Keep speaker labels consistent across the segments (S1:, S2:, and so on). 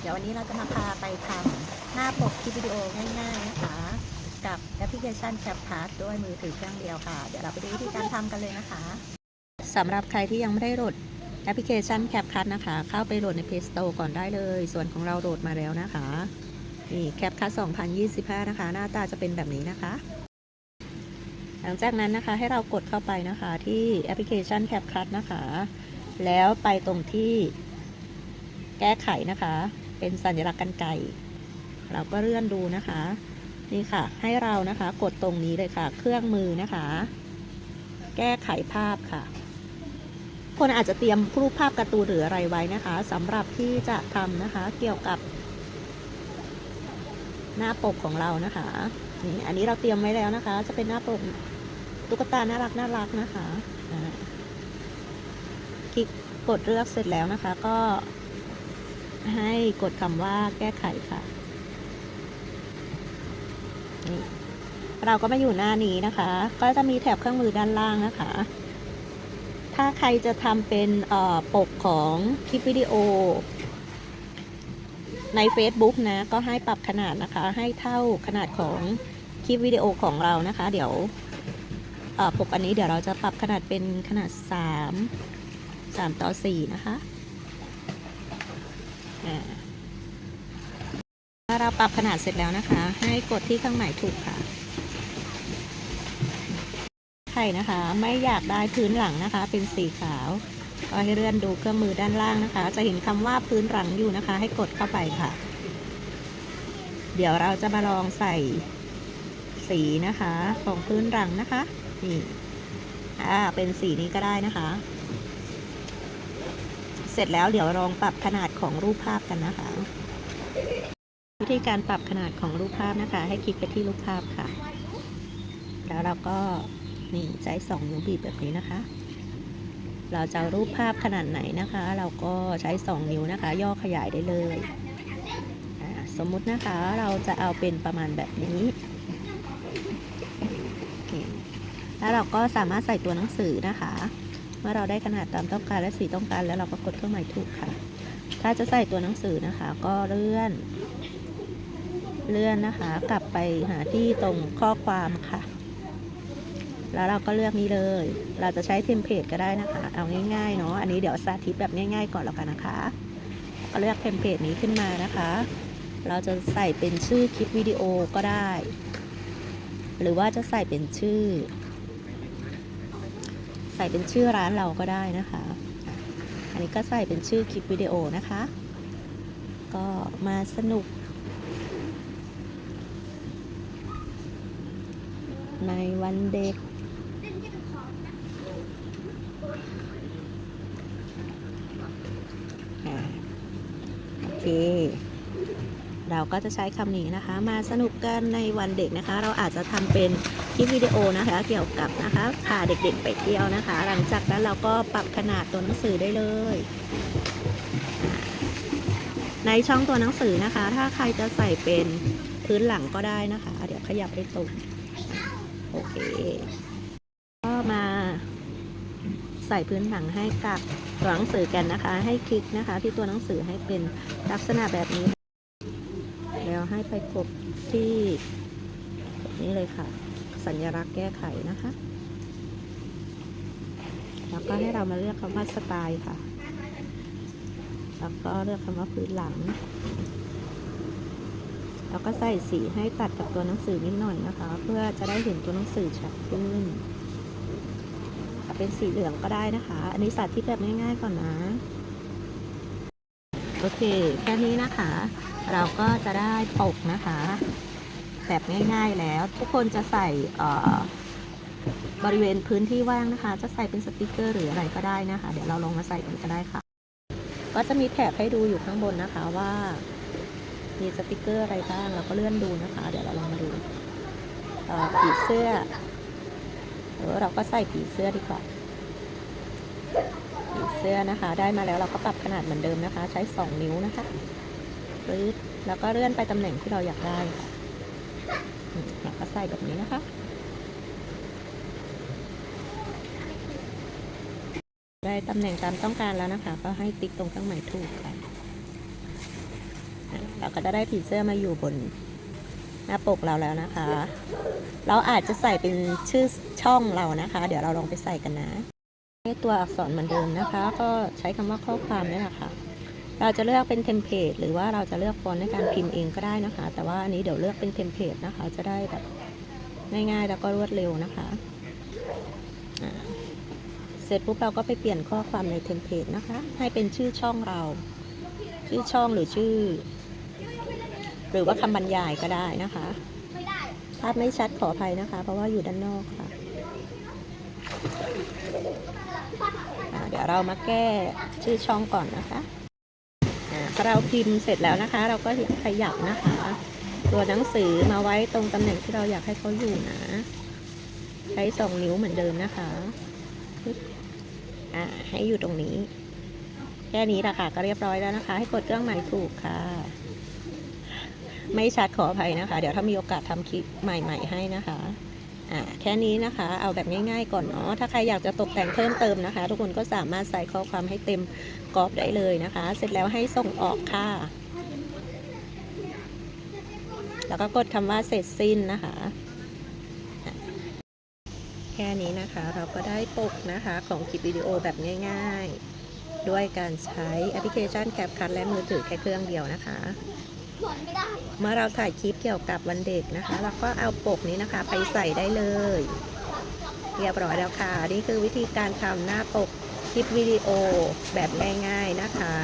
S1: เดี๋ยววันนี้เราจะมาพาไปทำหน้าปกคลิปวิดีโอง่ายๆนะคะ กับแอปพลิเคชัน CapCut ด้วยมือถือเครื่องเดียวค่ะ เดี๋ยวเราไปดูวิธีการทำกันเลยนะคะสำหรับใครที่ยังไม่ได้โหลดแอปพลิเคชัน CapCut นะคะ เข้าไปโหลดใน Play Store ก่อนได้เลย ส่วนของเราโหลดมาแล้วนะคะนี่ CapCut 2025 นะคะ หน้าตาจะเป็นแบบนี้นะคะ หลังจากนั้นนะคะให้เรากดเข้าไปนะคะที่แอปพลิเคชัน CapCut นะคะ แล้วไปตรงที่แก้ไขนะคะ เป็นสัญลักษณ์กันไก่ เราก็เลื่อนดูนะคะ นี่ค่ะ ให้เรานะคะ กดตรงนี้เลยค่ะ เครื่องมือนะคะ แก้ไขภาพค่ะ คนอาจจะเตรียมรูปภาพการ์ตูนหรืออะไรไว้นะคะสำหรับที่จะทำนะคะ เกี่ยวกับ หน้าปกของเรานะคะนี่อันนี้เราเตรียมไว้แล้วนะคะ จะเป็นหน้าปกตุ๊กตาน่ารักน่ารักนะคะคลิกกดเลือกเสร็จแล้วนะคะ ก็ ให้กดคำว่าแก้ไขค่ะนี่เราก็มาอยู่หน้านี้นะคะ ก็จะมีแถบเครื่องมือด้านล่างนะคะ ถ้าใครจะทำเป็นปกของคลิปวิดีโอ ใน Facebook นะ ก็ให้ปรับขนาดนะคะ ให้เท่าขนาดของคลิปวิดีโอของเรานะคะ เดี๋ยวปกอันนี้เดี๋ยวเราจะปรับขนาดเป็นขนาด 3 3 ต่อ 4 นะคะ เราปรับขนาดเสร็จแล้วนะคะ ให้กดที่เครื่องหมายถูกค่ะใครนะคะ ไม่อยากได้พื้นหลังนะคะ เป็นสีขาว ก็ให้เลื่อนดูเครื่องมือด้านล่างนะคะ จะเห็นคำว่าพื้นหลังอยู่นะคะ ให้กดเข้าไปค่ะ เดี๋ยวเราจะมาลองใส่สีนะคะ ของพื้นหลังนะคะ นี่ อ่า เป็นสีนี้ก็ได้นะคะ เสร็จแล้วเดี๋ยวลองปรับขนาดของรูปภาพกันนะคะ วิธีการปรับขนาดของรูปภาพนะคะ ให้คลิกไปที่รูปภาพค่ะ แล้วเราก็นี่ใช้สองนิ้วบีบแบบนี้นะคะ เราจะรูปภาพขนาดไหนนะคะ เราก็ใช้2นิ้วนะคะ ย่อขยายได้เลยสมมุตินะคะเราจะเอาเป็นประมาณแบบนี้แล้วเราก็สามารถใส่ตัวหนังสือนะคะ เมื่อเราได้ขนาดตามต้องการและสีต้องการ แล้วเราก็กดเครื่องหมายถูกค่ะ ถ้าจะใส่ตัวหนังสือนะคะ ก็เลื่อน เลื่อนนะคะ กลับไปหาที่ตรงข้อความค่ะ แล้วเราก็เลือกนี้เลย เราจะใช้เทมเพลตก็ได้นะคะ เอาง่ายๆเนาะอันนี้เดี๋ยวสาธิตแบบง่าย ๆ ก่อนแล้วกันนะคะ ก็เลือกเทมเพลตนี้ขึ้นมานะคะ เราจะใส่เป็นชื่อคลิปวิดีโอก็ได้ หรือว่าจะใส่เป็นชื่อ ส่เป็นชื่อร้านเราก็ได้นะคะ อันนี้ก็ใส่เป็นชื่อคลิปวิดีโอนะคะ ก็มาสนุก ในวันเด็กโอเค เราก็จะใช้คำนี้นะคะ มาสนุกกันในวันเด็กนะคะ เราอาจจะทำเป็นคลิปวิดีโอนะคะ เกี่ยวกับนะคะพาเด็กๆไปเที่ยวนะคะ หลังจากนั้นเราก็ปรับขนาดตัวหนังสือได้เลย ในช่องตัวหนังสือนะคะ ถ้าใครจะใส่เป็นพื้นหลังก็ได้นะคะ เดี๋ยวขยับให้ตรงโอเค ก็มาใส่พื้นหลังให้กับตัวหนังสือกันนะคะ ให้คลิกนะคะ ที่ตัวหนังสือให้เป็นลักษณะแบบนี้ แล้วให้ไปกดที่นี่เลยค่ะ สัญลักษณ์แก้ไขนะคะ แล้วก็ให้เรามาเลือกคำว่าสไตล์ค่ะ แล้วก็เลือกคำว่าพื้นหลัง แล้วก็ใส่สีให้ตัดกับตัวหนังสือนิดหน่อยนะคะ เพื่อจะได้เห็นตัวหนังสือชัดขึ้นเป็นสีเหลืองก็ได้นะคะ อันนี้สาธิตแบบง่ายๆก่อนนะ โอเค แค่นี้นะคะ เราก็จะได้ปกนะคะ แบบง่ายๆแล้ว ทุกคนจะใส่บริเวณพื้นที่ว่างนะคะ จะใส่เป็นสติกเกอร์หรืออะไรก็ได้นะคะ เดี๋ยวเราลองมาใส่กันก็ได้ค่ะ ก็จะมีแถบให้ดูอยู่ข้างบนนะคะว่า มีสติกเกอร์อะไรบ้างเราก็เลื่อนดูนะคะ เดี๋ยวเราลองมาดูผีเสื้อเออเราก็ใส่ผีเสื้อดีกว่าผีเสื้อนะคะ ได้มาแล้วเราก็ปรับขนาดเหมือนเดิมนะคะ ใช้ 2 นิ้วนะคะ ปึ๊บแล้วก็เลื่อนไปตำแหน่งที่เราอยากได้ค่ะอืมเราก็ใส่แบบนี้นะคะได้ตำแหน่งตามต้องการแล้วนะคะ ก็ให้ติ๊กตรงเครื่องหมายถูกค่ะเราก็จะได้ผีเสื้อมาอยู่บนหน้าปกเราแล้วนะคะ เราอาจจะใส่เป็นชื่อช่องเรานะคะ เดี๋ยวเราลองไปใส่กันนะ ตัวอักษรเหมือนเดิมนะคะ ก็ใช้คำว่าข้อความนี่แหละค่ะ เราจะเลือกเป็นเทมเพลตหรือว่าเราจะเลือกฟอนต์ในการพิมพ์เองก็ได้นะคะ แต่ว่าอันนี้เดี๋ยวเลือกเป็นเทมเพลตนะคะ จะได้แบบง่ายๆแล้วก็รวดเร็วนะคะเสร็จปุ๊บเราก็ไปเปลี่ยนข้อความในเทมเพลตนะคะ ให้เป็นชื่อช่องเรา ชื่อช่องหรือชื่อ หรือว่าคำบรรยายก็ได้นะคะภาพไม่ชัดขออภัยนะคะ เพราะว่าอยู่ด้านนอกค่ะเดี๋ยวเรามาแก้ชื่อช่องก่อนนะคะ เราพิมพ์เสร็จแล้วนะคะ เราก็ขยับนะคะ ตัวหนังสือมาไว้ตรงตำแหน่งที่เราอยากให้เขาอยู่นะ ใช้สองนิ้วเหมือนเดิมนะคะอ่าให้อยู่ตรงนี้ แค่นี้แหละค่ะก็เรียบร้อยแล้วนะคะ ให้กดเครื่องหมายถูกค่ะ ไม่ชัดขออภัยนะคะ เดี๋ยวถ้ามีโอกาสทำคลิปใหม่ ๆ ให้นะคะ อ่าแค่นี้นะคะ เอาแบบง่ายๆก่อนเนาะถ้าใครอยากจะตกแต่งเพิ่มเติมนะคะ ทุกคนก็สามารถใส่ข้อความให้เต็มกรอบได้เลยนะคะ เสร็จแล้วให้ส่งออกค่ะ แล้วก็กดคำว่าเสร็จสิ้นนะคะอะแค่นี้นะคะเราก็ได้ปกนะคะของคลิปวิดีโอแบบง่าย ๆ ด้วยการใช้แอปพลิเคชัน CapCut และมือถือแค่เครื่องเดียวนะคะ เมื่อเราถ่ายคลิปเกี่ยวกับวันเด็กนะคะเราก็เอาปกนี้นะคะ ไปใส่ได้เลย เรียบร้อยแล้วค่ะ นี่คือวิธีการทำหน้าปกคลิปวิดีโอแบบง่าย ๆนะคะ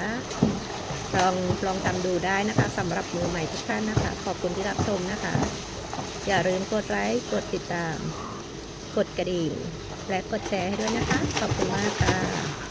S1: ลองลองทำดูได้นะคะสำหรับมือใหม่ทุกท่านนะคะ ขอบคุณที่รับชมนะคะ อย่าลืมกดไลค์กดติดตาม กดกระดิ่งและกดแชร์ให้ด้วยนะคะ ขอบคุณมากค่ะ